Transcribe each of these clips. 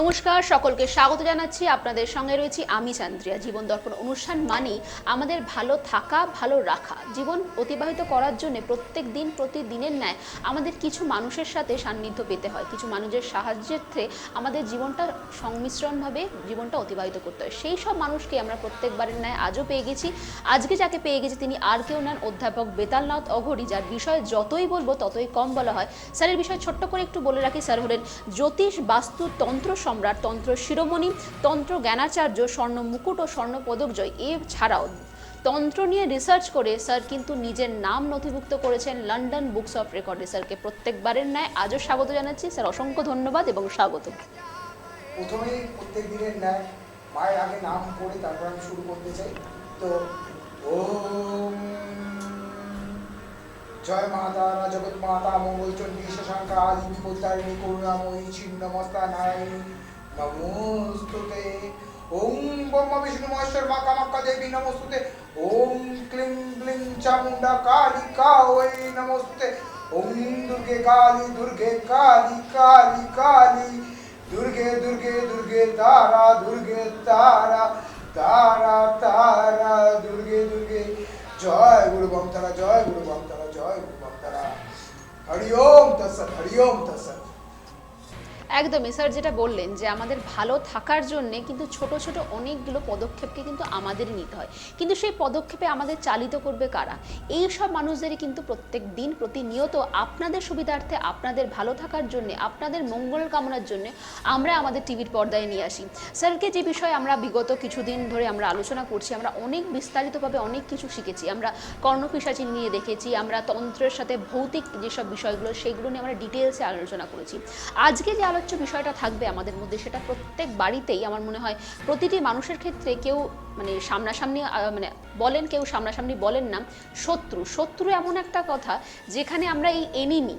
নমস্কার, সকলকে স্বাগত জানাচ্ছি। আপনাদের সঙ্গে রয়েছি আমি চান্দ্রিয়া। জীবন দর্পণ অনুষ্ঠান মানেই আমাদের ভালো থাকা, ভালো রাখা। জীবন অতিবাহিত করার জন্য প্রত্যেক দিন, প্রতিদিনের ন্যায় আমাদের কিছু মানুষের সাথে সান্নিধ্য পেতে হয়। কিছু মানুষের সাহায্যার্থে আমাদের জীবনটা সংমিশ্রণভাবে জীবনটা অতিবাহিত করতে হয়। সেই সব মানুষকে আমরা প্রত্যেকবারের ন্যায় আজও পেয়ে গেছি। আজকে যাকে পেয়ে গেছি তিনি আর কেউ নেন, অধ্যাপক বেতালনাথ অঘরি, যার বিষয় যতই বলব ততই কম বলা হয়। স্যারের বিষয়ে ছোট্ট করে একটু বলে রাখি। স্যার হলেন জ্যোতিষ বাস্তু তন্ত্র সম্রাট তন্ত্র শিরোমণি, তন্ত্র জ্ঞানাচার্য, স্বর্ণ মুকুট ও স্বর্ণ পদক জয় এছাড়াও তন্ত্র নিয়ে রিসার্চ করে স্যার কিন্তু নিজের নাম নথিভুক্ত করেছেন লন্ডন বুকস অফ রেকর্ডে স্যারকে প্রত্যেকবারের ন্যায় আজও স্বাগত জানাচ্ছি। স্যার, অসংখ্য ধন্যবাদ এবং স্বাগত। প্রথমেই প্রত্যেক দিনের ন্যায় মায়ের আগে নাম পড়ে তারপর আমি শুরু করতে চাই। তো, ওম জয় মা তারা জগৎ মাতা, মঙ্গল চণ্ডী, শশাঙ্কা আদি, বিপদারিণী, করুণাময়ী ছিন্নমস্তা নারায়ণী। নমস্তুতে। ওম ব্রহ্মা, বিষ্ণু, মহেশ্বর কামাখ্যা দেবী, নমস্তুতে। ওম ক্লিং ব্লিং চামুন্ডা কালিকা ওই নমস্তুতে। ওম দুর্গে কালী দুর্গে কালী কালী কালী। দুর্গে দুর্গে দুর্গে তারা দুর্গে তারা তারা তারা, দুর্গে দুর্গে। জয় গুরু বমতারা জয় গুরু বমতারা জয় গুরু বমতারা হরি ওম তৎসৎ হরি ওম তৎসৎ একদমই। স্যার, যেটা বললেন যে আমাদের ভালো থাকার জন্য কিন্তু ছোট ছোট অনেকগুলো পদক্ষেপকে কিন্তু আমাদেরই নিতে হয়। কিন্তু সেই পদক্ষেপে আমাদের চালিত করবে কারা? এই সব মানুষদেরই কিন্তু প্রত্যেক দিন প্রতিনিয়ত আপনাদের সুবিধার্থে, আপনাদের ভালো থাকার জন্য, আপনাদের মঙ্গল কামনার জন্য আমরা আমাদের টিভির পর্দায় নিয়ে আসি। স্যারকে যে বিষয়ে আমরা বিগত কিছুদিন ধরে আমরা আলোচনা করছি, আমরা অনেক বিস্তারিতভাবে অনেক কিছু শিখেছি। আমরা কর্ণপিসাচি নিয়ে দেখেছি, আমরা তন্ত্রের সাথে ভৌতিক যেসব বিষয়গুলো, সেগুলো নিয়ে আমরা ডিটেলসে আলোচনা করেছি। আজকে যে আলোচ্য বিষয়টা থাকবে আমাদের মধ্যে, সেটা প্রত্যেক বাড়িতেই আমার মনে হয় প্রতিটি মানুষের ক্ষেত্রে কেউ মানে সামনাসামনি মানে বলেন, কেউ সামনাসামনি বলেন না, শত্রু। শত্রু এমন একটা কথা যেখানে আমরা এই এনিমি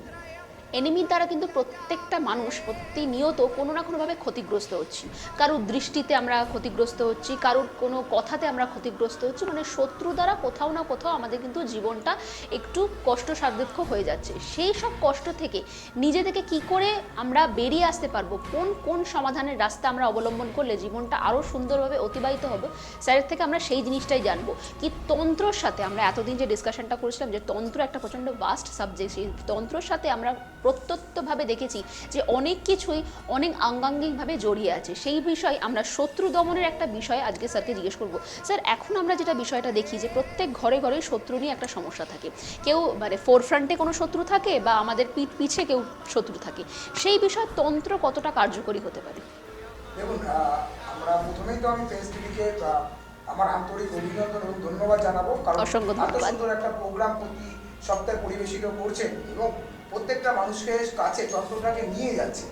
এনিমির দ্বারা কিন্তু প্রত্যেকটা মানুষ, প্রতিনিয়ত কোনো না কোনোভাবে ক্ষতিগ্রস্ত হচ্ছি। কারোর দৃষ্টিতে আমরা ক্ষতিগ্রস্ত হচ্ছি, কারোর কোনো কথাতে আমরা ক্ষতিগ্রস্ত হচ্ছি মানে শত্রু দ্বারা কোথাও না কোথাও আমাদের কিন্তু জীবনটা একটু কষ্ট কষ্টসাধ্য হয়ে যাচ্ছে। সেই সব কষ্ট থেকে নিজে থেকে কি করে আমরা বেরিয়ে আসতে পারব, কোন কোন সমাধানের রাস্তা আমরা অবলম্বন করলে জীবনটা আরও সুন্দরভাবে অতিবাহিত হবে, স্যারের থেকে আমরা সেই জিনিসটাই জানব। কি তন্ত্রর সাথে আমরা এতদিন যে ডিসকাশনটা করেছিলাম যে তন্ত্র একটা প্রচণ্ড বাস্ট সাবজেক্ট সেই তন্ত্রর সাথে আমরা প্রত্যক্ষভাবে দেখেছি যে অনেক কিছুই অনেক আঙ্গাঙ্গিকভাবে জড়িয়ে আছে। সেই বিষয় আমরা শত্রু দমনের একটা বিষয় আজকে স্যারকে জিজ্ঞেস করব। স্যার এখন আমরা যেটা বিষয়টা দেখি যে প্রত্যেক ঘরে ঘরেই শত্রু নিয়ে একটা সমস্যা থাকে। কেউ মানে ফোরফ্রন্টে কোনো শত্রু থাকে বা আমাদের পিঠ পিছে কেউ শত্রু থাকে। সেই বিষয়ে তন্ত্র কতটা কার্যকরী হতে পারে? দেখুন আমরা প্রথমেই তো আমি আমার আন্তরিক অভিনন্দন এবং ধন্যবাদ জানাব। কারণ অসংখ্য ধন্যবাদ। সুন্দর একটা প্রোগ্রাম প্রতি সপ্তাহে পরিবেশিত করছেন এবং প্রত্যেকটা মানুষের কাছে যন্ত্রটাকে নিয়ে যাচ্ছে।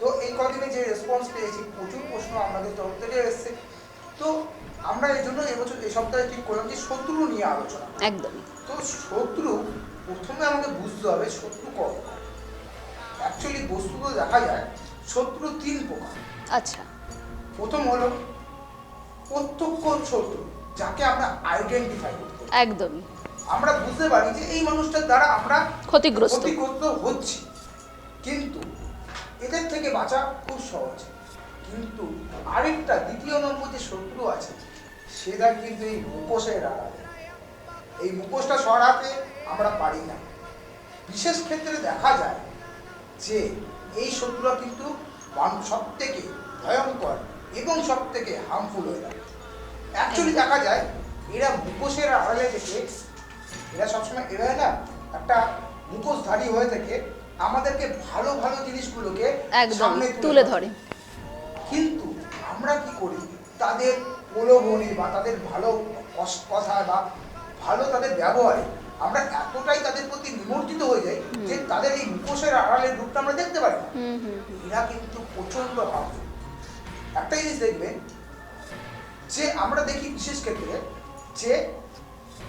তো এই কদিনে যে রেসপন্স পেয়েছি প্রচুর প্রশ্ন আমাদের তরফ থেকে এসছে। তো আমরা এই জন্য এবছর এই সপ্তাহে ঠিক করলাম যে শত্রু নিয়ে আলোচনা। একদমই তো শত্রু প্রথমে আমাকে বুঝতে হবে শত্রু কত অ্যাকচুয়ালি বস্তুত দেখা যায় শত্রু তিন প্রকার। আচ্ছা। প্রথম হলো প্রত্যক্ষ শত্রু যাকে আমরা আইডেন্টিফাই করতে। একদমই আমরা বুঝতে পারি যে এই মানুষটার দ্বারা আমরা ক্ষতিগ্রস্ত। ক্ষতিগ্রস্ত হচ্ছি। কিন্তু এদের থেকে বাঁচা খুব সহজ। কিন্তু আরেকটা দ্বিতীয় নম্বর যে শত্রু আছে সেটা কিন্তু এই মুখোশের আড়ালে। এই মুখোশটা সরাতে আমরা পারি না। বিশেষ ক্ষেত্রে দেখা যায় যে এই শত্রুরা কিন্তু সব থেকে ভয়ঙ্কর এবং সব থেকে হার্মফুল হয়ে থাকে। অ্যাকচুয়ালি দেখা যায় এরা মুখোশের আড়ালে থেকে এরা সবসময় এরা না একটা মুখোশধারী হয়ে থেকে আমাদেরকে ভালো ভালো জিনিসগুলোকে একদম সামনে তুলে ধরে। কিন্তু আমরা কি করি? তাদের প্রলোভনে বা তাদের ভালো কথা বা ভালো তাদের ব্যবহারে আমরা এতটাই তাদের প্রতি নিমজ্জিত হয়ে যাই যে তাদের এই মুখোশের আড়ালের রূপটা আমরা দেখতে পারি। এরা কিন্তু প্রচণ্ড harmful। একটা জিনিস দেখবেন যে আমরা দেখি বিশেষ ক্ষেত্রে যে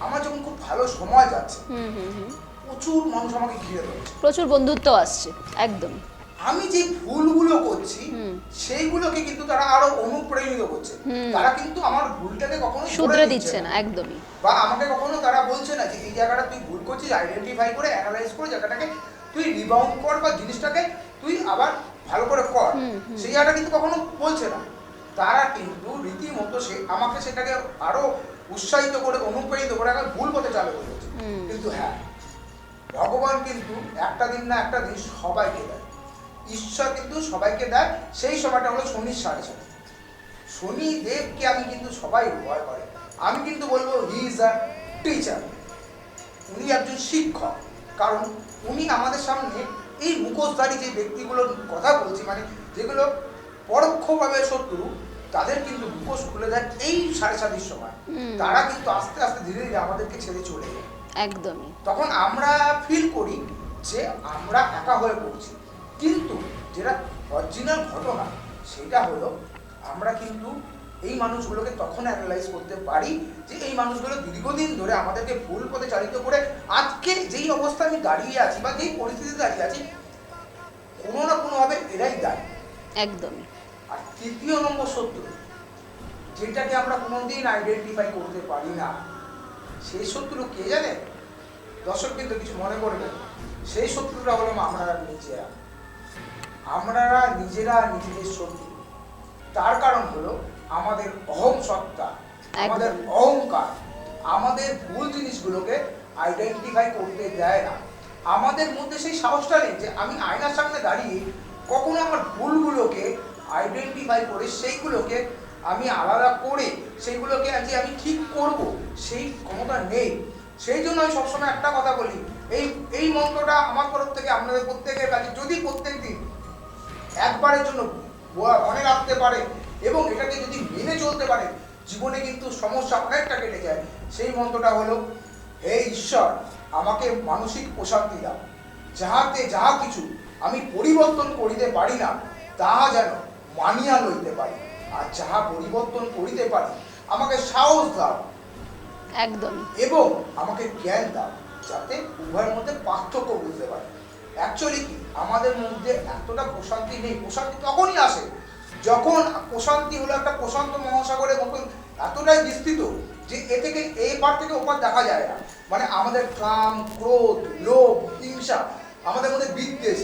আমার যখন খুব ভালো সময় যাচ্ছে হুম হুম হুম। প্রচুর মানুষ আমাকে ঘিরে ধরেছে। প্রচুর বন্ধুত্ব আসছে একদম। আমি যে ভুলগুলো করছি সেইগুলোকে কিন্তু তারা আরও অনুপ্রেরিত করছে। তারা কিন্তু আমার ভুলটাকে কখনো শুধরে দিচ্ছে না। একদমই। বা আমাকে কখনো তারা বলছে না যে এই জায়গাটা তুই ভুল করছিস আইডেন্টিফাই করে অ্যানালাইজ করে জায়গাটাকে তুই রিবাউন্ড কর বা জিনিসটাকে তুই আবার ভালো করে কর। সেই জায়গাটা কিন্তু কখনো বলছে না। তারা কিন্তু রীতিমতো সে আমাকে সেটাকে আরও উৎসাহিত করে অনুপ্রাণিত করে আমাকে ভুল পথে চালু হুম। কিন্তু হ্যাঁ ভগবান কিন্তু একটা দিন না একটা দিন সবাইকে দেয়। ঈশ্বর কিন্তু সবাইকে দেয়। সেই সময়টা হলো শনির সাড়ে সাথে শনি দেবকে আমি কিন্তু সবাই ভয় করে। আমি কিন্তু বলব হি ইজ আ টিচার উনি একজন শিক্ষক। কারণ উনি আমাদের সামনে এই মুখোশধারী যে ব্যক্তিগুলোর কথা বলছি মানে যেগুলো পরোক্ষভাবে শত্রু তাদের কিন্তু মুখোশ খুলে দেয় এই সাড়ে সাতির সময়। তারা কিন্তু আস্তে আস্তে ধীরে ধীরে আমাদেরকে ছেড়ে চলে যায়। একদমই। তখন আমরা ফিল করি যে আমরা একা হয়ে পড়ছি। কিন্তু যেটা অরিজিনাল ঘটনা সেটা হলো আমরা কিন্তু এই মানুষগুলোকে তখন অ্যানালাইজ করতে পারি যে এই মানুষগুলো দীর্ঘদিন ধরে আমাদেরকে ভুল পথে চালিত করে আজকে যেই অবস্থা আমি দাঁড়িয়ে আছি বা যেই পরিস্থিতিতে দাঁড়িয়ে আছি কোনো না কোনোভাবে এরাই দায়ী। একদমই। আর তৃতীয় নম্বর শত্রু যেটাকে আমরা কোনোদিন আইডেন্টিফাই করতে পারি না। সেই শত্রু কে জানে? দর্শক কিন্তু কিছু মনে করবেন সেই শত্রুটা হলো আমরা নিজেরা। আমরা নিজেরা নিজেদের শত্রু। তার কারণ হলো আমাদের অহং সত্তা আমাদের অহংকার। আমাদের ভুল জিনিসগুলোকে আইডেন্টিফাই করতে দেয় না। আমাদের মধ্যে সেই সাহসটা নেই যে আমি আয়নার সামনে দাঁড়িয়ে কখনো আমার ভুলগুলোকে আইডেন্টিফাই করে সেইগুলোকে আমি আলাদা করে সেইগুলোকে যে আমি ঠিক করব, সেই ক্ষমতা নেই। সেই জন্য আমি সবসময় একটা কথা বলি, এই এই মন্ত্রটা আমার তরফ থেকে আপনাদের প্রত্যেকের কাছে, যদি প্রত্যেক দিন একবারের জন্য মনে রাখতে পারে এবং এটাকে যদি মেনে চলতে পারে, জীবনে কিন্তু সমস্যা অনেকটা কেটে যায়। সেই মন্ত্রটা হলো, হে ঈশ্বর, আমাকে মানসিক প্রশান্তি দাও। যাহাতে যাহা কিছু আমি পরিবর্তন করিতে পারি না, তাহা যেন মানিয়া লইতে পারি। আর যাহা পরিবর্তন করিতে পারি আমাকে সাহস দাও। একদমই। এবং আমাকে জ্ঞান দাও যাতে উভয়ের মধ্যে পার্থক্য বুঝতে পারি। অ্যাকচুয়ালি কি? আমাদের মধ্যে এতটা প্রশান্তি নেই। প্রশান্তি তখনই আসে যখন প্রশান্তি হলো একটা প্রশান্ত মহাসাগরের মতন এতটাই বিস্তৃত যে এ থেকে এই পার থেকে ওপার দেখা যায় না। মানে আমাদের কাম ক্রোধ লোভ হিংসা আমাদের মধ্যে বিদ্বেষ।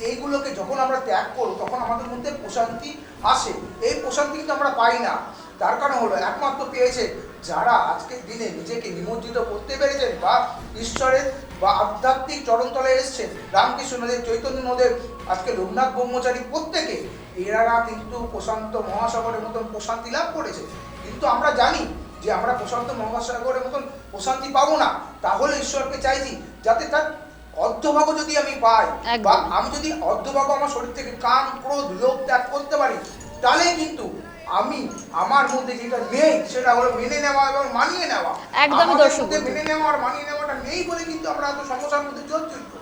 এইগুলোকে যখন আমরা ত্যাগ করব, তখন আমাদের মধ্যে প্রশান্তি আসে। এই প্রশান্তি কিন্তু আমরা পাই না। তার কারণ হলো, একমাত্র পেয়েছে যারা আজকের দিনে নিজেকে নিমজ্জিত করতে পেরেছেন বা ঈশ্বরের বা আধ্যাত্মিক চরণতলে এসছেন, রামকৃষ্ণ নদের, চৈতন্য নদের, আজকে লোকনাথ ব্রহ্মচারী প্রত্যেকে, এরা কিন্তু প্রশান্ত মহাসাগরের মতন প্রশান্তি লাভ করেছে। কিন্তু আমরা জানি যে আমরা প্রশান্ত মহাসাগরের মতন প্রশান্তি পাবো না। তাহলে ঈশ্বরকে চাইছি যাতে তার অর্ধভাগ যদি আমি পাই বা আমি যদি অর্ধভাগ আমার শরীর থেকে কাম ক্রোধ লোভ ত্যাগ করতে পারি তাহলে কিন্তু আমি আমার মধ্যে যেটা নেই সেটা হলো মেনে নেওয়া এবং মানিয়ে নেওয়া। একদমই দর্শক মেনে নেওয়া আর মানিয়ে নেওয়াটা নেই বলে কিন্তু আমরা এত সমস্যার মধ্যে জর্জরিত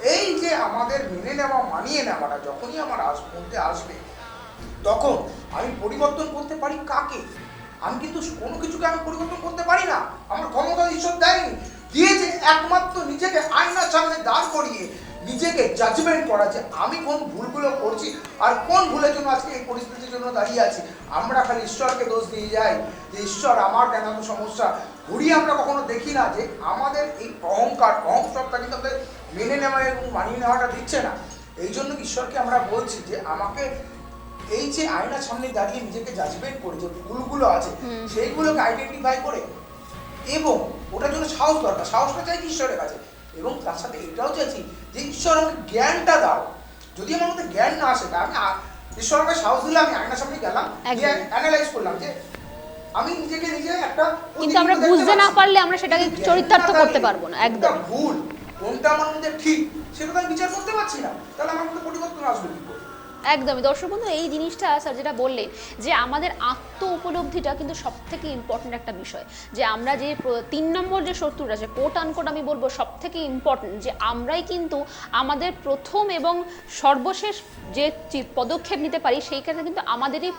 এই যে আমাদের মেনে নেওয়া মানিয়ে নেওয়াটা যখনই আমার আস মধ্যে আসবে তখন আমি পরিবর্তন করতে পারি কাকে? আমি কিন্তু কোনো কিছুকে আমি পরিবর্তন করতে পারি না। আমার ক্ষমতা ঈশ্বর দেয়নি। দিয়েছে একমাত্র নিজেকে আয়নার সামনে দাঁড় করিয়ে নিজেকে জাজমেন্ট করা যে আমি কোন ভুলগুলো করছি আর কোন ভুলের জন্য আজকে এই পরিস্থিতির জন্য দাঁড়িয়ে আছি? আমরা খালি ঈশ্বরকে দোষ দিয়ে যাই যে ঈশ্বর আমার কেন এত সমস্যা? ঘুরিয়ে আমরা কখনো দেখি না যে আমাদের এই অহংকার অহংসত্তা কিন্তু আমাদের মেনে নেওয়া এবং মানিয়ে নেওয়াটা দিচ্ছে না। এই জন্য ঈশ্বরকে আমরা বলছি যে আমাকে এই যে আয়নার সামনে দাঁড়িয়ে নিজেকে জাজমেন্ট করে যে ভুলগুলো আছে সেইগুলোকে আইডেন্টিফাই করে এবং ওটার জন্য সাহস দরকার সাহসটা চাইছি ঈশ্বরের কাছে। এবং তার সাথে এটাও চাইছি যে ঈশ্বর আমাকে জ্ঞানটা দাও। যদি আমার মধ্যে জ্ঞান না আসে আমি ঈশ্বর আমাকে সাহস দিলে আমি আয়নার সামনে গেলাম অ্যানালাইজ করলাম যে আমি নিজেকে নিজে একটা কিন্তু আমরা বুঝতে না পারলে আমরা সেটাকে চরিতার্থ করতে পারব না একদম। ভুল কোনটা আমার মধ্যে ঠিক সেটা তো আমি বিচার করতে পারছি না। তাহলে আমার মধ্যে পরিবর্তন আসবে কি করে? একদমই। দর্শক বন্ধু, এই জিনিসটা স্যার যেটা বললেন যে আমাদের আত্ম উপলব্ধিটা কিন্তু সব থেকে ইম্পর্টেন্ট একটা বিষয়। যে আমরা যে তিন নম্বর যে শত্রুটা আছে কোট আনকোট আমি বলব সব থেকে ইম্পর্টেন্ট যে আমরাই কিন্তু আমাদের প্রথম এবং সর্বশেষ যে পদক্ষেপ নিতে পারি, সেই ক্ষেত্রে কিন্তু আমাদেরই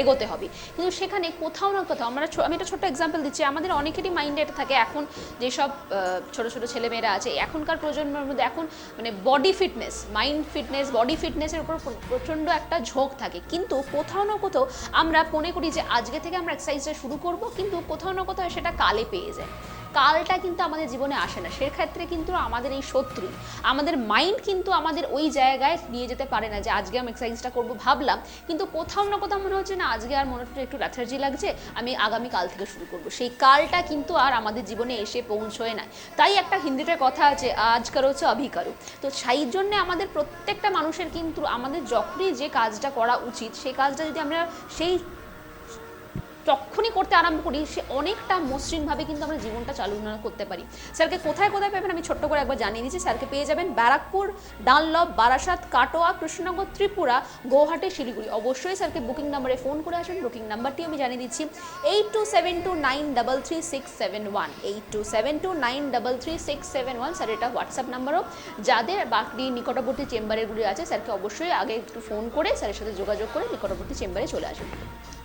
এগোতে হবে। কিন্তু সেখানে কোথাও না কোথাও আমরা আমি একটা ছোট্ট এক্সাম্পল দিচ্ছি। আমাদের অনেকেরই মাইন্ডে এটা থাকে, এখন যেসব ছোট ছোট ছেলেমেয়েরা আছে, এখনকার প্রজন্মের মধ্যে এখন মানে body fitness mind fitness body ফিটনেসের উপর প্রচণ্ড একটা ঝোঁক থাকে। কিন্তু কোথাও না কোথাও আমরা মনে করি যে আজকে থেকে আমরা এক্সারসাইজটা শুরু করব, কিন্তু কোথাও না কোথাও সেটা কালে পেয়ে যায়। কালটা কিন্তু আমাদের জীবনে আসে না। সেক্ষেত্রে কিন্তু আমাদের এই শত্রু, আমাদের মাইন্ড কিন্তু আমাদের ওই জায়গায় নিয়ে যেতে পারে না যে, আজকে আমি এক্সারসাইজটা করব ভাবলাম, কিন্তু কোথাও না কোথাও মনে হচ্ছে, না, আজকে আর মনে হচ্ছে একটু ল্যাথার্জি লাগছে, আমি আগামী কাল থেকে শুরু করব। সেই কালটা কিন্তু আর আমাদের জীবনে এসে পৌঁছয় না। তাই একটা হিন্দিতে কথা আছে, আজ কারও হচ্ছে অভি কারও। তো সেই জন্য আমাদের প্রত্যেকটা মানুষের কিন্তু, আমাদের যখনই যে কাজটা করা উচিত, সেই কাজটা যদি আমরা সেই তখনই করতে আরম্ভ করি, সে অনেকটা মসৃণভাবে কিন্তু আমরা জীবনটা চালনা করতে পারি। স্যারকে কোথায় কোথায় পাবেন আমি ছোট্ট করে একবার জানিয়ে দিচ্ছি। স্যারকে পেয়ে যাবেন ব্যারাকপুর ডানলভ বারাসাত, কাটোয়া, কৃষ্ণনগর, ত্রিপুরা, গৌহাটি, শিলিগুড়ি। অবশ্যই স্যারকে বুকিং নাম্বারে ফোন করে আসবেন বুকিং নাম্বারটি আমি জানিয়ে দিচ্ছি, eight two seven two nine double three six seven one. Eight two seven two nine double three six seven one. Sir, এটা হোয়াটসঅ্যাপ নাম্বারও। যাদের বাকি নিকটবর্তী চেম্বারেগুলি আছে, স্যারকে অবশ্যই আগে একটু ফোন করে স্যারের সাথে যোগাযোগ করে নিকটবর্তী চেম্বারে চলে আসবেন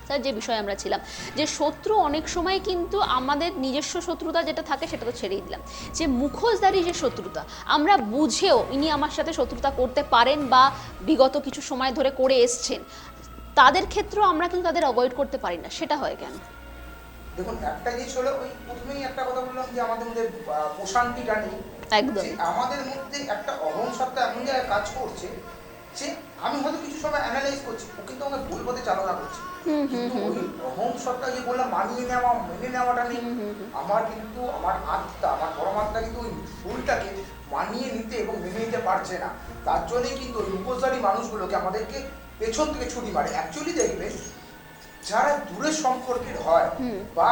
স্যার যে বিষয়ে আমরা ছিলাম। যে শত্রু অনেক সময় কিন্তু আমাদের নিজস্ব শত্রুতা যেটা থাকে সেটা তো ছেড়েই দিলাম। যে মুখোশধারী যে শত্রুতা আমরা বুঝেও ইনি আমার সাথে শত্রুতা করতে পারেন বা বিগত কিছু সময় ধরে করে এসছেন তাদের ক্ষেত্রেও আমরা কিন্তু তাদের অ্যাভয়েড করতে পারি না। সেটা হয় কেন? দেখুন একটা জিনিস হলো ওই প্রথমেই একটা কথা বললাম যে আমাদের মধ্যে প্রশান্তিটা নেই। একদম। আমাদের মধ্যে একটা অহং সত্তা এমন জায়গায় কাজ করছে যে আমি হয়তো কিছু সময় অ্যানালাইজ করছি ও কিন্তু আমাকে ভুল পথে চালনা করছে। কিন্তু ওই যে বললাম মানিয়ে নেওয়া মেনে নেওয়াটা নেই। আমার কিন্তু আমার আত্মা আমার পরমাত্মা কিন্তু ওই ভুলটাকে মানিয়ে নিতে এবং মেনে নিতে পারছে না। তার জন্যই কিন্তু ওই মানুষগুলোকে আমাদেরকে পেছন থেকে ছুটি মারে। অ্যাকচুয়ালি যারা দূরের সম্পর্কের হয় বা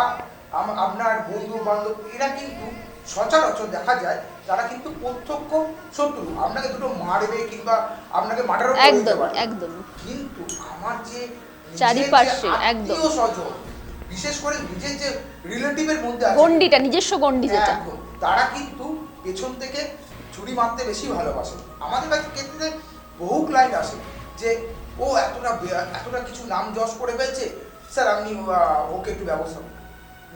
আপনার বন্ধু বান্ধব এরা কিন্তু সচরাচর দেখা যায় তারা কিন্তু প্রত্যক্ষ শত্রু। আপনাকে দুটো মারবে কিংবা আপনাকে মারারও করে একদম একদম। কিন্তু আমার যে চারিপাশে, একদম। বিশেষ করে নিজের যে রিলেটিভের মধ্যে আছে গন্ডিটা নিজস্ব গন্ডি যেটা। তারা কিন্তু পেছন থেকে ছুরি মারতে বেশি ভালোবাসে। আমাদের কাছে ক্ষেত্রে বহু ক্লায়েন্ট আসে যে ও এতটা এতটা কিছু নাম যশ করে ফেলছে স্যার আপনি ওকে একটু ব্যবস্থা করুন।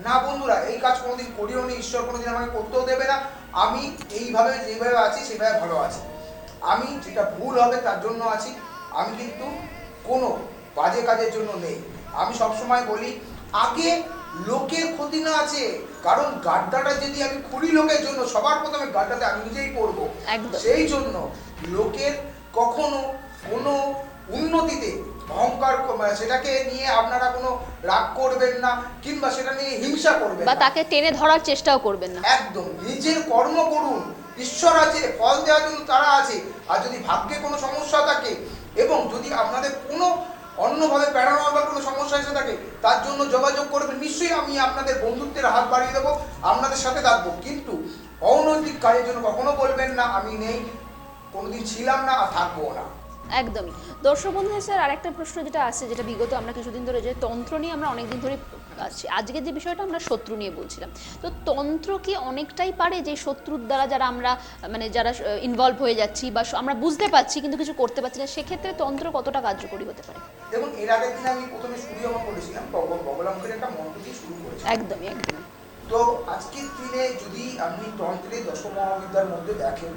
না বন্ধুরা এই কাজ কোনোদিন করিও নি ঈশ্বর কোনোদিন আমাকে করতেও দেবে না। আমি এইভাবে যেভাবে আছি সেভাবে ভালো আছি। আমি যেটা ভুল হবে তার জন্য আছি। আমি কিন্তু কোনো বাজে কাজের জন্য নেই। আমি সবসময় বলি আগে লোকের ক্ষতি না আছে কারণ গাড্ডাটা যদি আমি খুলি লোকের জন্য সবার প্রথমে গাড্ডাতে আমি নিজেই পড়ব। সেই জন্য লোকের কখনো কোনো উন্নতিতে অহংকার মানে সেটাকে নিয়ে আপনারা কোনো রাগ করবেন না কিংবা সেটা নিয়ে হিংসা করবেন বা তাকে টেনে ধরার চেষ্টাও করবেন না। একদম। নিজের কর্ম করুন। ঈশ্বর আছে ফল দেওয়ার জন্য তারা আছে। আর যদি ভাগ্যে কোনো সমস্যা থাকে এবং যদি আপনাদের কোনো অন্যভাবে প্যারানর্মাল কোনো সমস্যা এসে থাকে, তার জন্য যোগাযোগ করবেন। নিশ্চয়ই আমি আপনাদের বন্ধুত্বের হাত বাড়িয়ে দেবো, আপনাদের সাথে থাকব। কিন্তু অনৈতিক কাজের জন্য কখনো বলবেন না, আমি নেই, কোনোদিন ছিলাম না আর থাকব না। একদমই। দর্শক বন্ধু স্যার, আরেকটা প্রশ্ন যেটা আছে, যেটা বিগত আমরা কিছুদিন ধরে যে তন্ত্র নিয়ে আমরা অনেকদিন ধরে আছি। আজকের যে বিষয়টা আমরা শত্রু নিয়ে বলছিলাম। তো তন্ত্র কি অনেকটাই পারে যে শত্রুর দ্বারা যারা আমরা মানে যারা ইনভলভ হয়ে যাচ্ছি বা আমরা বুঝতে পারছি কিন্তু কিছু করতে পারছি না সেক্ষেত্রে তন্ত্র কতটা কার্যকরী হতে পারে? দেখুন এর আগের দিন আমি প্রথমে শুরু যখন করেছিলাম তখন বগলামুখের একটা মন্ত্র দিয়ে শুরু করেছি একদমই একদমই। তো আজকের দিনে যদি আপনি তন্ত্রে দশ মহাবিদ্যার মধ্যে দেখেন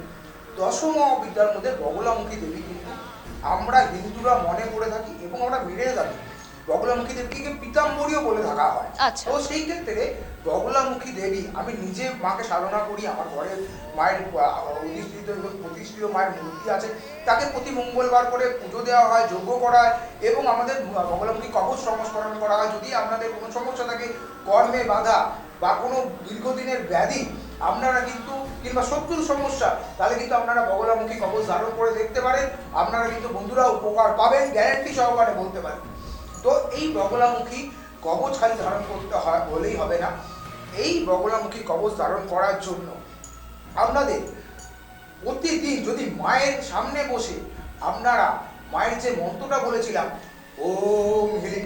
দশ মহাবিদ্যার মধ্যে বগলামুখী দেবী কিন্তু আমরা হিন্দুরা মনে করে থাকি এবং আমরা মেনে থাকি। বগলামুখী দেবীকে পিতাম্বরীও বলে থাকা হয়। আচ্ছা। তো সেই ক্ষেত্রে বগলামুখী দেবী আমি নিজে মাকে সাধনা করি আমার ঘরে মায়ের অধিষ্ঠিত এবং প্রতিষ্ঠিত মায়ের মূর্তি আছে তাকে প্রতি মঙ্গলবার করে পুজো দেওয়া হয় যজ্ঞ করা হয় এবং আমাদের বগলামুখী কবচ সংস্করণ করা হয়। যদি আপনাদের কোনো সমস্যা থাকে কর্মে বাধা বা কোনো দীর্ঘদিনের ব্যাধি আপনারা কিন্তু কিংবা শত্রুর সমস্যা তাহলে কিন্তু আপনারা বগলামুখী কবচ ধারণ করে দেখতে পারেন। আপনারা কিন্তু বন্ধুরা উপকার পাবেন গ্যারান্টি সহকারে বলতে পারেন। তো এই বগলামুখী কবচ খালি ধারণ করতে হয় বলেই হবে না। এই বগলামুখী কবচ ধারণ করার জন্য আপনাদের প্রতিদিন যদি মায়ের সামনে বসে আপনারা মায়ের যে মন্ত্রটা বলেছিলাম, ওম হ্রিং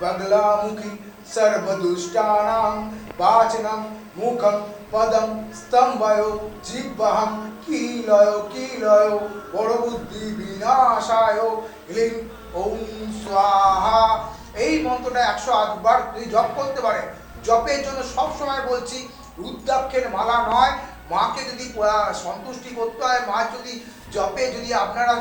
বগলামুখী সর্বদুষ্টানাং বাচনম মুখম পদম স্তম্ভয় জিহ্বাহং কিলয় কিলয় বড় বুদ্ধি বিনাশায় হ্রিং ওম স্বাহা। এই মন্ত্রটা একশো আটবার যদি জপ করতে পারেন জপের জন্য সব সময় বলছি, রুদ্রাক্ষের মালা নয়। মাকে যদি সন্তুষ্টি করতে হয়, মা যদি জপে যদি আপনারা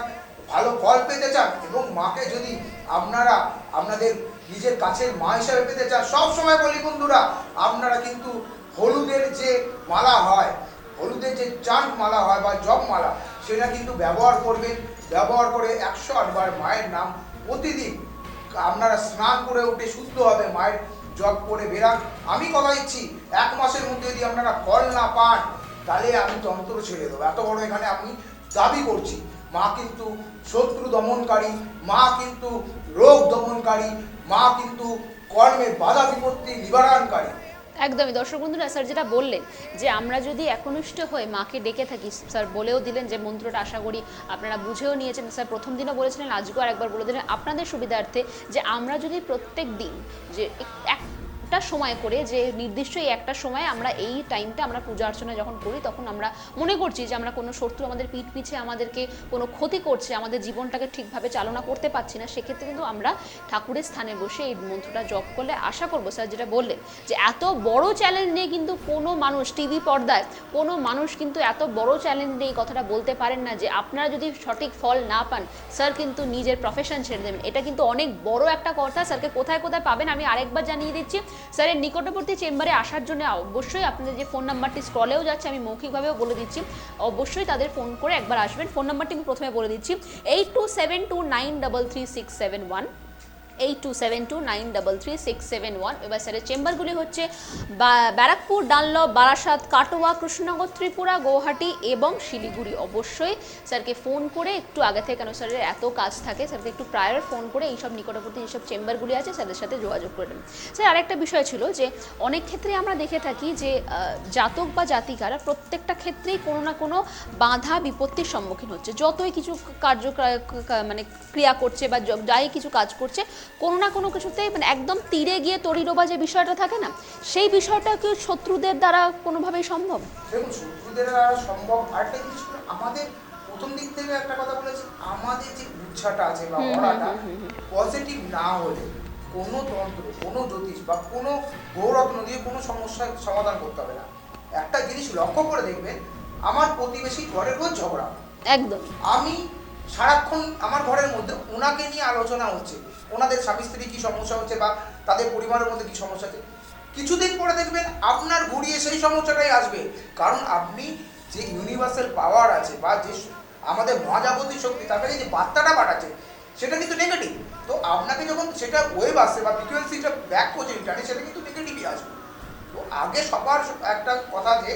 ভালো ফল পেতে চান এবং মাকে যদি আপনারা আপনাদের নিজের কাছের মা হিসাবে পেতে চান, সব সময় বলি বন্ধুরা, আপনারা কিন্তু হলুদের যে মালা হয়, হলুদের যে চাঁদ মালা হয় বা জপ মালা, সেটা কিন্তু ব্যবহার করবেন ব্যবহার করে একশো আটবার মায়ের নাম প্রতিদিন আপনারা স্নান করে উঠে শুদ্ধ হবে, মায়ের জপ করে বেরান আমি কথা দিচ্ছি, এক মাসের মধ্যে যদি আপনারা ফল না পান, তাহলে আমি তন্ত্র ছেড়ে দেবো। এত বড় এখানে আমি দাবি করছি। মা কিন্তু শত্রু দমনকারী, মা কিন্তু রোগ দমনকারী, মা কিন্তু কর্মে বাধা বিপত্তি নিবারণকারী। একদমই। দর্শক বন্ধুরা, স্যার যেটা বললেন যে আমরা যদি একনিষ্ঠ হয়ে মাকে ডেকে থাকি, স্যার বলেও দিলেন যে মন্ত্রটা আশা করি আপনারা বুঝেও নিয়েছেন। স্যার প্রথম দিনও বলেছিলেন, আজকেও আর একবার বলে দিলেন। আপনাদের সুবিধার্থে যে আমরা যদি প্রত্যেক দিন যে এক- একটা সময় করে যে নির্দিষ্ট এই একটা সময় আমরা এই টাইমটা আমরা পূজা অর্চনা যখন করি, তখন আমরা মনে করছি যে আমরা কোনো শত্রু আমাদের পিঠ পিছে আমাদেরকে কোনো ক্ষতি করছে, আমাদের জীবনটাকে ঠিকভাবে চালনা করতে পারছি না, সেক্ষেত্রে কিন্তু আমরা ঠাকুরের স্থানে বসে এই মন্ত্রটা জপ করলে আশা করব, স্যার যেটা বললেন যে এত বড় চ্যালেঞ্জ নিয়ে কিন্তু কোনো মানুষ টিভি পর্দায় কোনো মানুষ কিন্তু এত বড় চ্যালেঞ্জ নিয়ে এই কথাটা বলতে পারেন না যে আপনারা যদি সঠিক ফল না পান, স্যার কিন্তু নিজের প্রফেশন ছেড়ে দেবেন। এটা কিন্তু অনেক বড় একটা কথা, স্যারকে কোথায় কোথায় পাবেন আমি আরেকবার জানিয়ে দিচ্ছি। স্যারের নিকটবর্তী চেম্বারে আসার জন্য অবশ্যই আপনাদের যে ফোন নাম্বারটি স্ক্রলেও যাচ্ছে, আমি মৌখিকভাবেও বলে দিচ্ছি। অবশ্যই তাদের ফোন করে একবার আসবেন। ফোন নাম্বারটি আমি প্রথমে বলে দিচ্ছি। Eight two seven two nine double three six seven one eight two seven two nine double three six seven one এবার স্যারের চেম্বারগুলি হচ্ছে ব্যারাকপুর, ডানলপ, বারাসাত, কাটোয়া, কৃষ্ণনগর, ত্রিপুরা, গৌহাটি এবং শিলিগুড়ি। অবশ্যই স্যারকে ফোন করে একটু আগে থেকে, কেন স্যারের এত কাজ থাকে, স্যারকে একটু প্রায়র ফোন করে এইসব নিকটবর্তী যেসব চেম্বারগুলি আছে স্যারের সাথে যোগাযোগ করে নেবেন স্যার, আরেকটা বিষয় ছিল যে অনেক ক্ষেত্রে আমরা দেখে থাকি যে জাতক বা জাতিকারা প্রত্যেকটা ক্ষেত্রেই কোনো না কোনো বাধা বিপত্তির সম্মুখীন হচ্ছে। যতই কিছু কার্য মানে ক্রিয়া করছে বা যাই কিছু কাজ করছে কোনো না কোনো কিছুতেই মানে একদম তীরে গিয়ে তরিডোবা যে বিষয়টা থাকে না সেই বিষয়টা কি শত্রুদের দ্বারা কোনোভাবেই সম্ভব? দেখুন শত্রুদের দ্বারা সম্ভব আরেকটা জিনিস আমাদের প্রথম দিক থেকে একটা কথা বলেছি আমাদের যে উচ্ছাটা আছে বা অরাটা পজিটিভ না হলে কোনো তন্ত্র কোনো জ্যোতিষ বা কোনো গৌরত্ন দিয়ে কোনো সমস্যার সমাধান করতে হবে না। একটা জিনিস লক্ষ্য করে দেখবেন আমার প্রতিবেশী ঘরে রোজ ঝগড়া। একদম। আমি সারাক্ষণ আমার ঘরের মধ্যে ওনাকে নিয়ে আলোচনা হচ্ছে ওনাদের স্বামী স্ত্রী কী সমস্যা হচ্ছে বা তাদের পরিবারের মধ্যে কী সমস্যা আছে কিছুদিন পরে দেখবেন আপনার ঘুরিয়ে সেই সমস্যাটাই আসবে। কারণ আপনি যে ইউনিভার্সাল পাওয়ার আছে বা যে আমাদের মহাজাগতিক শক্তি তার কাছে যে বার্তাটা পাঠাচ্ছে সেটা কিন্তু নেগেটিভ তো আপনাকে যখন সেটা ওয়েব আসছে বা ফ্রিকোয়েন্সিটা ব্যাক করছে রিটার্নে সেটা কিন্তু নেগেটিভই আসবে। তো আগে সবার একটা কথা যে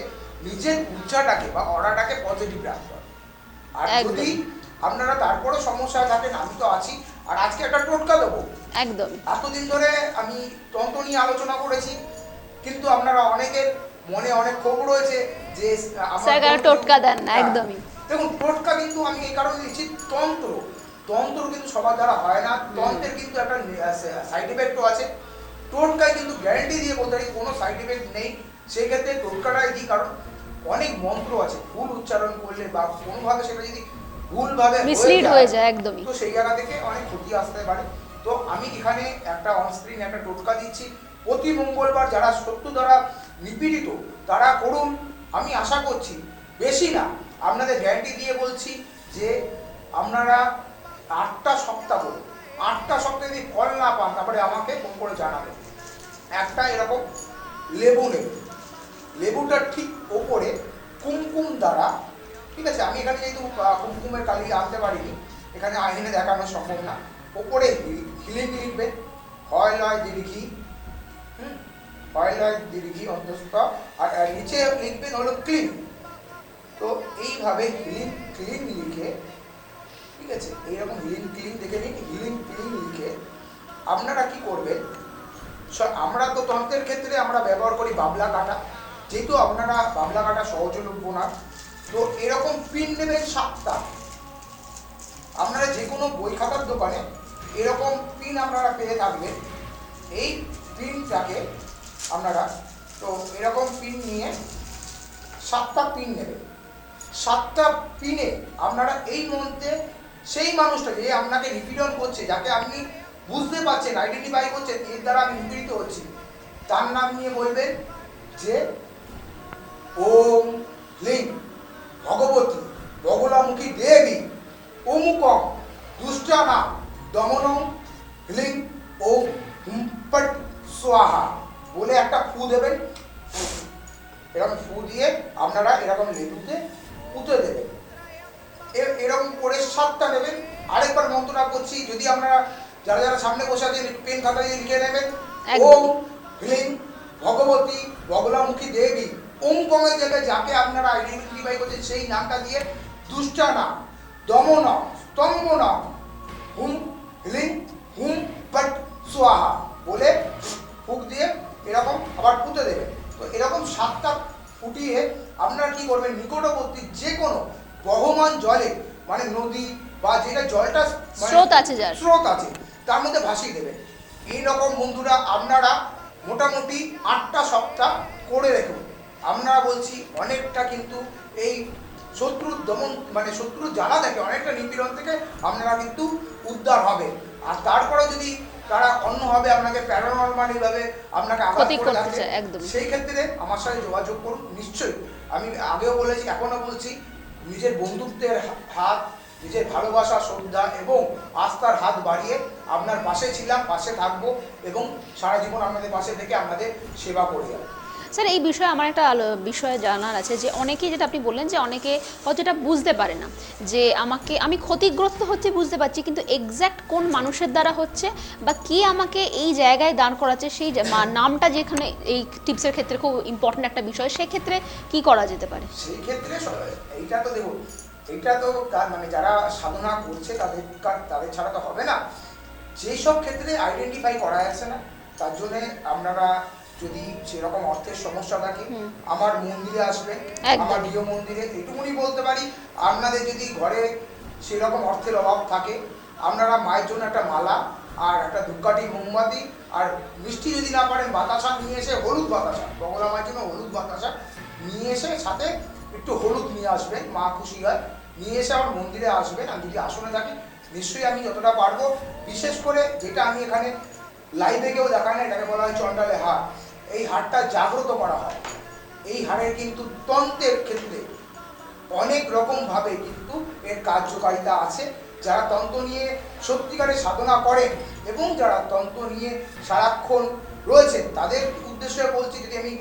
নিজের উচ্চাটাকে বা অর্ডারটাকে পজিটিভ রাখতে হবে। আর যদি আপনারা তারপরে সমস্যা থাকেন আমি তো আছি আর আজকে একটা টোটকা দেবো। একদম। এতদিন ধরে আমি তন্ত্র নিয়ে আলোচনা করেছি কিন্তু আপনারা অনেকের মনে অনেক ক্ষোভ রয়েছে যে আমার স্যার টোটকা দেন না, হ্যাঁ। একদমই। দেখুন টোটকা কিন্তু আমি এই কারণে দিচ্ছি তন্ত্র। তন্ত্র কিন্তু সবার দ্বারা হয় না তন্ত্রের কিন্তু একটা সাইড এফেক্টও আছে। টোটকায় কিন্তু গ্যারেন্টি দিয়ে বলতে পারি কোনো সাইড এফেক্ট নেই। সেক্ষেত্রে টোটকাটাই দিই কারণ অনেক মন্ত্র আছে ভুল উচ্চারণ করলে বা কোনোভাবে সেটা যদি ভুলভাবে মিসলিড হয়ে যায় একদমই। তো সেই জায়গা থেকে অনেক ক্ষতি আসতে পারে। তো আমি এখানে একটা অনস্ক্রিন একটা টোটকা দিচ্ছি। প্রতি মঙ্গলবার যারা শত্রু দ্বারা নিপীড়িত তারা করুন। আমি আশা করছি বেশি না আপনাদের গ্যারান্টি দিয়ে বলছি যে আপনারা আটটা সপ্তাহ আটটা সপ্তাহ যদি ফল না পান তারপরে আমাকে ফোন করে জানাবেন। একটা এরকম লেবু নেবেন লেবুটার ঠিক ওপরে কুমকুম দ্বারা ঠিক আছে, আমি এখানে যেহেতু কুমকুমের কালি আনতে পারিনি, এখানে আইনে দেখানো সম্ভব না। ওপরে হিলিং লিখবেন হয় লয় দীর্ঘি, হুম? হয় লয় দীর্ঘি অন্তস্থ, আর নিচে লিখবেন হলো ক্লিন। তো এইভাবে হিলিং ক্লিন লিখে, ঠিক আছে, এইরকম হিলিং ক্লিন দেখে নিন হিলিং ক্লিন লিখে আপনারা কি করবেন আমরা তো তন্ত্রের ক্ষেত্রে আমরা ব্যবহার করি বাবলা কাটা। যেহেতু আপনারা বাবলা কাটা সহজলভ্য না তো এরকম পিন নেবেন সাতটা। আপনারা যে কোনো বই খাতার দোকানে এরকম পিন আপনারা পেয়ে থাকবেন। এই পিনটাকে আপনারা, তো এরকম পিন নিয়ে সাতটা পিন নেবেন। সাতটা পিনে আপনারা এই মধ্যে সেই মানুষটা যে আপনাকে নিপীড়ন করছে, যাকে আপনি বুঝতে পারছেন আইডেন্টিফাই করছেন, এর দ্বারা আমি নিপীড়িত হচ্ছি। তার নাম নিয়ে বলবেন যে ওম লিং। ভগবতী বগলামুখী দেবী অমুকম দুষ্টানা দমনম লিং ওম হুম পট স্বাহা। বলে একটা ফু দেবেন। এরকম ফু দিয়ে আপনারা এরকম লেবুতে পুঁতে দেবেন। এরকম করে সাতটা নেবেন। আরেকবার মন্ত্রটা করছি যদি আপনারা যারা যারা সামনে বসে আছেন পেন খাতা দিয়ে লিখে নেবেন। ওম হ্লিং ভগবতী বগলামুখী দেবী ওম কমের জায়গায় যাকে আপনারা আইডেন্টিফাই করছেন সেই নামটা দিয়ে দুষ্টা নাম দমন স্তম্ভ নাম হুম হ্লিং হুম বাট সোয়াহা বলে ফুক দিয়ে এরকম আবার পুঁতে দেবেন। তো এরকম সাতটা ফুটিয়ে আপনারা কি করবেন? নিকটবর্তী যে কোনো বহমান জলে মানে নদী বা যেটা জলটা মানে স্রোত আছে যার। স্রোত আছে তার মধ্যে ভাসিয়ে দেবে এই রকম বন্ধুরা আপনারা মোটামুটি আটটা সপ্তাহ করে রেখে আপনারা বলছি অনেকটা কিন্তু এই শত্রুর দমন মানে শত্রু জ্বালা দেখে অনেকটা নিপীড়ন থেকে আপনারা কিন্তু উদ্ধার হবে। আর তারপরে যদি তারা অন্যভাবে আপনাকে প্যারানর্মালি ভাবে আপনাকে আঘাত করে থাকে, সেই ক্ষেত্রে আমার সাথে যোগাযোগ করুন নিশ্চয়ই। আমি আগেও বলেছি এখনও বলছি নিজের বন্ধুত্বের হাত নিজের ভালোবাসা শ্রদ্ধা এবং আস্থার হাত বাড়িয়ে আপনার পাশে ছিলাম পাশে থাকব এবং সারা জীবন আপনাদের পাশে থেকে আপনাদের সেবা করে যাব। স্যার, এই বিষয়ে আমার একটা বিষয় জানার আছে যে অনেকেই যেটা আপনি বললেন যে অনেকে হয়তো বুঝতে পারে না যে আমাকে, আমি ক্ষতিগ্রস্ত হচ্ছে বুঝতে পারছি, কিন্তু এক্স্যাক্ট কোন মানুষের দ্বারা হচ্ছে বা কে আমাকে এই জায়গায় দান করাচ্ছে সেই নামটা যেখানে এই টিপসের ক্ষেত্রে খুব ইম্পর্ট্যান্ট একটা বিষয়, সেক্ষেত্রে কি করা যেতে পারে? সেই ক্ষেত্রে স- এইটা তো দেখুন, এইটা তো মানে যারা সাধনা করছে তাদের তাদের ছাড়া তো হবে না। যেই সব ক্ষেত্রে আইডেন্টিফাই করা যাচ্ছে না, তার জন্য আপনারা যদি সেরকম অর্থের সমস্যা থাকে আমার মন্দিরে আসবেন আমার প্রিয় মন্দিরে এটুকুনি বলতে পারি আপনাদের যদি ঘরে সেরকম অর্থের অভাব থাকে আপনারা মায়ের জন্য একটা মালা আর একটা ধূপকাঠি মোমবাতি আর মিষ্টি যদি না পারেন বাতাসা নিয়ে এসে হলুদ বাতাসা বগলা মায়ের জন্য হলুদ বাতাসা নিয়ে এসে সাথে একটু হলুদ নিয়ে আসবেন মা খুশি হয় নিয়ে এসে আমার মন্দিরে আসবেন আমি যদি আসনে থাকি নিশ্চয়ই আমি যতটা পারব বিশেষ করে যেটা আমি এখানে লাইভে কেউ দেখায় না এটাকে বলা হয় চন্ডালে হাট এই হাটটা জাগ্রত করা হয়। এই হাড়ের কিন্তু তন্ত্রের ক্ষেত্রে অনেক রকম ভাবে কিন্তু এর কার্যকারিতা আছে। যারা তন্ত্র নিয়ে সত্যিকারের সাধনা করেন এবং যারা তন্ত্র নিয়ে সারাক্ষণ রয়েছেন, তাদের উদ্দেশ্যে বলছি, যদি আমি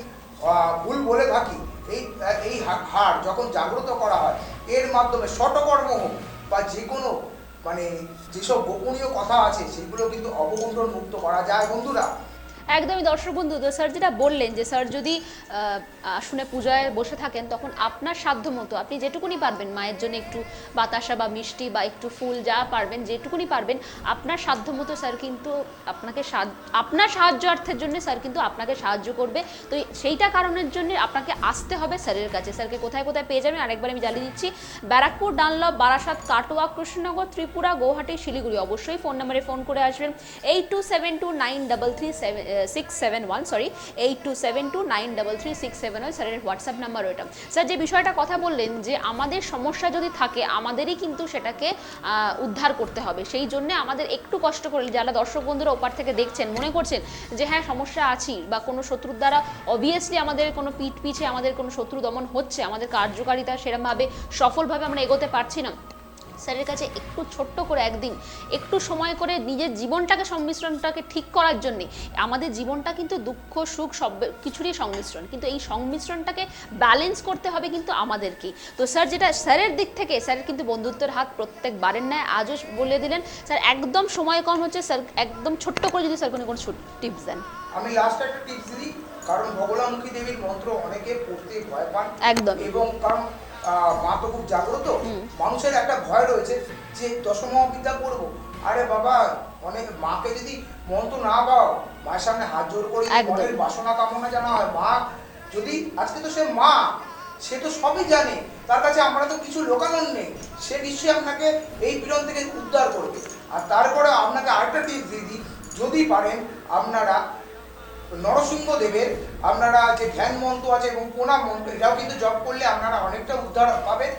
ভুল বলে থাকি, এই এই হাড় যখন জাগ্রত করা হয়, এর মাধ্যমে শটকর্ম হোক বা যে কোনো মানে যেসব গোপনীয় কথা আছে, সেগুলো কিন্তু অবগুণ্ঠন মুক্ত করা যায়। বন্ধুরা একদমই দর্শক বন্ধু, তো স্যার যেটা বললেন যে স্যার যদি আসনে পূজায় বসে থাকেন, তখন আপনার সাধ্য মতো আপনি যেটুকুনি পারবেন, মায়ের জন্য একটু বাতাসা বা মিষ্টি বা একটু ফুল যা পারবেন, যেটুকুনি পারবেন, আপনার সাধ্য মতো স্যার কিন্তু আপনাকে আপনার সাহায্যার্থের জন্য স্যার কিন্তু আপনাকে সাহায্য করবে। তো সেইটা কারণের জন্য আপনাকে আসতে হবে স্যারের কাছে। স্যারকে কোথায় কোথায় পেয়ে যাবেন, আরেকবার আমি জানিয়ে দিচ্ছি, ব্যারাকপুর, ডানলপ, বারাসাত, কাটোয়া, কৃষ্ণনগর, ত্রিপুরা, গৌহাটি, শিলিগুড়ি। অবশ্যই ফোন নাম্বারে ফোন করে আসবেন। Eight two seven two nine double three seven six seven one sorry eight two seven two nine double three six seven one স্যারের হোয়াটসঅ্যাপ নাম্বার ওইটা। স্যার যে বিষয়টা কথা বললেন যে আমাদের সমস্যা যদি থাকে, আমাদেরই কিন্তু সেটাকে উদ্ধার করতে হবে। সেই জন্য আমাদের একটু কষ্ট করে যারা দর্শক বন্ধুরা ওপার থেকে দেখছেন, মনে করছেন যে হ্যাঁ সমস্যা আছি বা কোনো শত্রুর দ্বারা অবভিয়াসলি আমাদের কোনো পিঠ পিছে আমাদের কোনো শত্রু দমন হচ্ছে, আমাদের কার্যকারিতা সেরমভাবে সফলভাবে আমরা এগোতে পারছি না। স্যারের কাছে একটু ছোট্ট করে একদিন একটু সময় করে নিজের জীবনটাকে সংমিশ্রণটাকে ঠিক করার জন্যে। আমাদের জীবনটা কিন্তু দুঃখ সুখ সব কিছুরই সংমিশ্রণ। কিন্তু এই সংমিশ্রণটাকে ব্যালেন্স করতে হবে কিন্তু আমাদেরকেই তো স্যার যেটা স্যারের দিক থেকে স্যারের কিন্তু বন্ধুত্বের হাত প্রত্যেক বারের ন্যায় আজও বলে দিলেন স্যার একদম সময় কম হচ্ছে স্যার একদম ছোট্ট করে যদি স্যার কোনো কোনো টিপস দেন। আমি লাস্ট একটা টিপস দিই কারণ বগলামুখী দেবীর মন্ত্র অনেকে পড়তে ভয় পান। একদম। এবং কারণ মা তো খুব জাগ্রত। মানুষের একটা ভয় রয়েছে যে দশম বিদ্যা করব। আরে বাবা অনেক মাকে যদি মন্ত্র না পাও মায়ের সামনে হাত জোর করে মনের বাসনা কামনা জানা হয় মা যদি আজকে তো সে মা সে তো সবই জানে তার কাছে আমরা তো কিছু লোকালন নেই সে নিশ্চয়ই আপনাকে এই পীড়ন থেকে উদ্ধার করবে। আর তারপরে আপনাকে আরেকটা টিপস দিয়ে দিই যদি পারেন আপনারা নরসিংহ দেবের আপনারা যে ধ্যান মন্ত্র আছে এবং প্রণাম মন্ত্র এটাও কিন্তু জপ করলে আপনারা অনেকটা উদ্ধার পাবেন।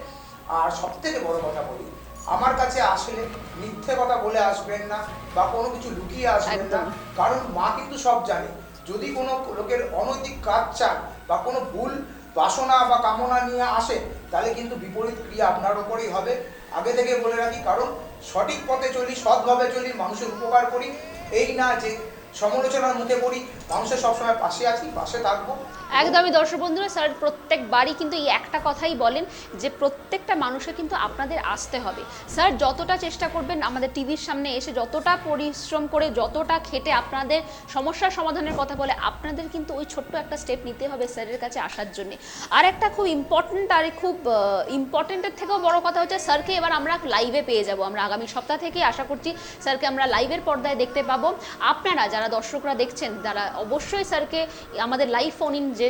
আর সব থেকে বড় কথা বলি আমার কাছে আসলে মিথ্যে কথা বলে আসবেন না বা কোনো কিছু লুকিয়ে আসবেন না। কারণ মা কিন্তু সব জানে। যদি কোনো লোকের অনৈতিক কাজ চান বা কোনো ভুল বাসনা বা কামনা নিয়ে আসে তাহলে কিন্তু বিপরীত ক্রিয়া আপনার ওপরেই হবে। আগে থেকে বলে রাখি কারণ সঠিক পথে চলি সৎভাবে চলি মানুষের উপকার করি। এই না যে সমালোচনার মুখে পড়ি, মানুষের সবসময় পাশে আছি, পাশে থাকব। একদমই দর্শক বন্ধুরা, স্যার, প্রত্যেকবারই কিন্তু এই একটা কথাই বলেন যে প্রত্যেকটা মানুষের কিন্তু আপনাদের আসতে হবে। স্যার, যতটা চেষ্টা করবেন আমাদের টিভির সামনে এসে যতটা পরিশ্রম করে, যতটা খেটে আপনাদের সমস্যার সমাধানের কথা বলে, আপনাদের কিন্তু ওই ছোট্ট একটা স্টেপ নিতে হবে স্যারের কাছে আসার জন্য। আর একটা খুব ইম্পর্ট্যান্ট আর খুব ইম্পর্ট্যান্টের থেকেও বড় কথা হচ্ছে, স্যারকে এবার আমরা লাইভে পেয়ে যাব। আমরা আগামী সপ্তাহ থেকে আশা করছি, স্যারকে আমরা লাইভের পর্দায় দেখতে পাবো। আপনারা যারা দর্শকরা দেখছেন, তারা অবশ্যই স্যারকে আমাদের লাইভ ফোন ইন যে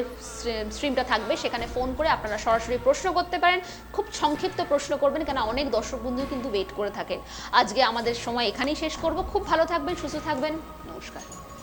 স্ট্রিমটা থাকবে, সেখানে ফোন করে আপনারা সরাসরি প্রশ্ন করতে পারেন। খুব সংক্ষিপ্ত প্রশ্ন করবেন কেন অনেক দর্শক বন্ধু কিন্তু ওয়েট করে থাকেন। আজকে আমাদের সময় এখানেই শেষ করব। খুব ভালো থাকবেন, সুস্থ থাকবেন। নমস্কার।